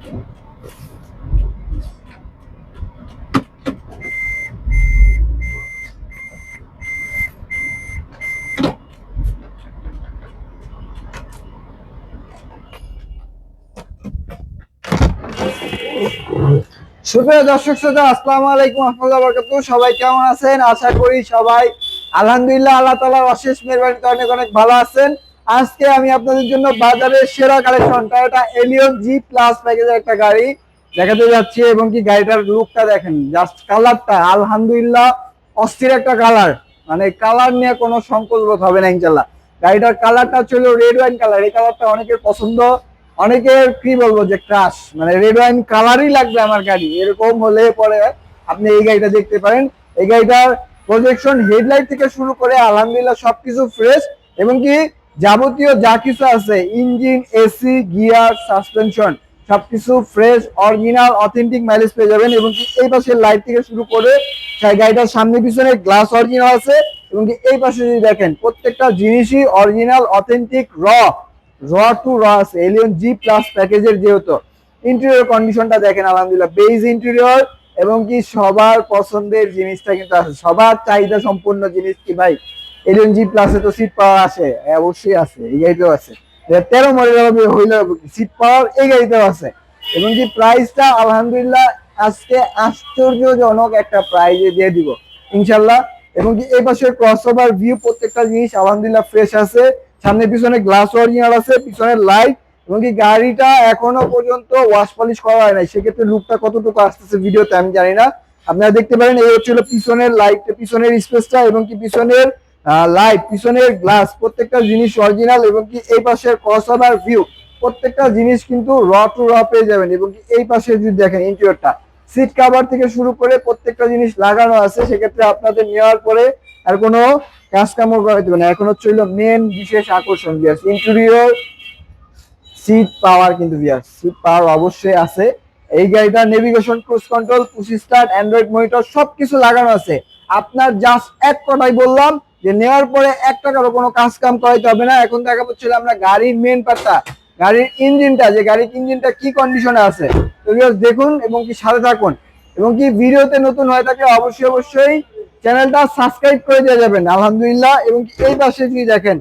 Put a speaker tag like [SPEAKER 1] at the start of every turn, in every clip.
[SPEAKER 1] সুপ্রিয় দর্শক শ্রোতা, আসসালামু আলাইকুম রহমতুল্লাহ বরকাতু সবাই কেমন আছেন? আশা করি সবাই আলহামদুলিল্লাহ, আল্লাহ তাআলার অশেষ মেহরবানিতে অনেক অনেক ভালো আছেন। আজকে আমি আপনাদের জন্য বাজারের সেরা collection Toyota Allion G plus প্যাকেজের একটা গাড়ি দেখাতে যাচ্ছি এবং কি গাড়িটার লুকটা দেখেন জাস্ট কালারটা আলহামদুলিল্লাহ, অস্থির একটা কালার মানে কালার নিয়ে কোনো সংকল্প হবে না ইনশাল্লাহ গাড়িটার কালারটা ছিল রেড ওয়াইন কালার এই কালারটা অনেকের পছন্দ, অনেকের কি বলব যে ক্রাশ মানে রেড ওয়াইন কালারই লাগবে আমার গাড়ি, এরকম হলে পরে আপনি এই গাড়িটা দেখতে পারেন। এই গাড়িটার প্রজেকশন হেডলাইট থেকে শুরু করে আলহামদুলিল্লাহ সবকিছু ফ্রেশ এবং কি যাবতীয় যা কিছু আছে, ইঞ্জিন এসি গিয়ার, সাসপেনশন, সবকিছু ফ্রেশ, অরিজিনাল, অথেন্টিক মাইলেজ পেয়ে যাবেন এবং এই পাশের লাইট থেকে শুরু করে গাড়িটার সামনে পিছনে গ্লাস অরিজিনাল আছে এবং এই পাশে যদি দেখেন, প্রত্যেকটা জিনিসই অরিজিনাল অথেন্টিক র র টু র আছে। এলিয়ন জি প্লাস প্যাকেজের যেহেতু। ইন্টেরিয়র কন্ডিশনটা দেখেন, আলহামদুলিল্লাহ বেজ ইন্টেরিয়র এবং কি সবার পছন্দের জিনিসটা কিন্তু আছে। সবার চাহিদা সম্পূর্ণ জিনিস কি ভাই? এলিয়ন জি প্লাসে তো সিট পাওয়ার আছে হ্যাঁ, অবশ্যই আছে এই গাড়িতেও আছে। তেরো মডেল হইলে সিট পাওয়ার এই গাড়িতেও আছে। এবং কি প্রাইসটা আলহামদুলিল্লাহ আজকে আশ্চর্যজনক একটা প্রাইজে দিয়ে দিব ইনশাল্লাহ। এবং কি এই পাশে ক্রস ওভার ভিউ প্রত্যেকটা জিনিস আলহামদুলিল্লাহ ফ্রেশ আছে। সামনে পিছনে গ্লাস অরিজিনাল আছে পিছনে লাইট এবং কি গাড়িটা এখনও পর্যন্ত ওয়াশ পলিশ করা হয় নাই সেক্ষেত্রে লুকটা কতটুকু আসতেছে ভিডিওতে আমি জানি না। আপনারা দেখতে পারেন এই হচ্ছিল পিছনের লাইট পিছনের স্পেসটা এবং কি পিছনের লাইট পিছনের গ্লাস প্রত্যেকটা জিনিস অরিজিনাল এবং কি এই পাশের ক্রস ওভার ভিউ প্রত্যেকটা জিনিস কিন্তু র টু র পেয়ে যাবেন এবং কি এই পাশে যদি দেখেন ইন্টেরিয়রটা সিট কাভার থেকে শুরু করে প্রত্যেকটা জিনিস লাগানো আছে, সেক্ষেত্রে আপনাদের নেওয়ার পরে আর কোনো কাজ কামড় করা দেবে না। এখন হচ্ছে হলো মেন বিশেষ আকর্ষণ বিয়াস ইন্টেরিয়র সিট পাওয়ার কিন্তু বিয়াস সিট পাওয়ার অবশ্যই আছে। এই গাড়িটা navigation cruise control push start Android monitor সবকিছু লাগানো আছে। আপনার জাস্ট এক কথাই বললাম যে নেওয়ার পরে এক টাকারও কোনো কাজ কাম করাইতে হবে না। এখন দেখা হচ্ছিল আমরা গাড়ির মেন পার্টটা গাড়ির ইঞ্জিনটা, যে গাড়ির ইঞ্জিনটা কি কন্ডিশনে আছে, তো দেখুন এবং কি সাথে থাকুন। এবং কি ভিডিওতে নতুন হয়ে থাকে অবশ্যই অবশ্যই চ্যানেলটা সাবস্ক্রাইব করে দিয়ে যাবেন আলহামদুলিল্লাহ। এবং কি এই পাশে যদি দেখেন,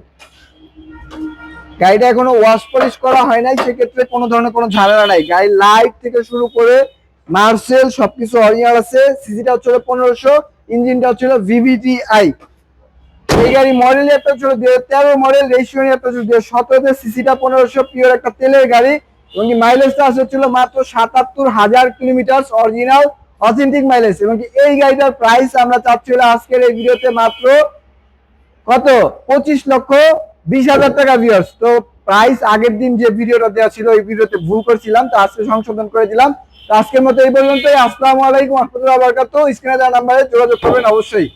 [SPEAKER 1] গাড়িটা এখনও ওয়াশ পলিশ করা হয় নাই, সেক্ষেত্রে কোনো ধরনের কোনো ঝামেলা নাই। গাড়ির লাইট থেকে শুরু করে মার্সেল সবকিছু অরিজিনাল আছে। সিজিটা হচ্ছিল পনেরোশো, ইঞ্জিনটা হচ্ছিল ভিভিটি আই এই গাড়ি মডেল একটা ছিল তেরো মডেল রেশিও একটা ছিল দুই সিসিটা পনেরোশো পিওর একটা তেলের গাড়ি, এবং মাইলেজটা আসে হচ্ছিল মাত্র সাতাত্তর হাজার কিলোমিটার অরিজিনাল অথেন্টিক মাইলেজ এবং এই গাড়িটার প্রাইস আমরা চাচ্ছিল আজকের এই ভিডিওতে মাত্র কত? পঁচিশ লক্ষ বিশ হাজার টাকা ভিউয়ার্স তো প্রাইস আগের দিন যে ভিডিওটা দেওয়া ছিল, ওই ভিডিওতে ভুল করেছিলাম, তো আজকে সংশোধন করে দিলাম। তো আজকের মতো এই পর্যন্তই। আসসালামু আলাইকুম রহমতুল্লাহ বরকাত স্ক্রিনে দেওয়া নাম্বারে যোগাযোগ করবেন অবশ্যই।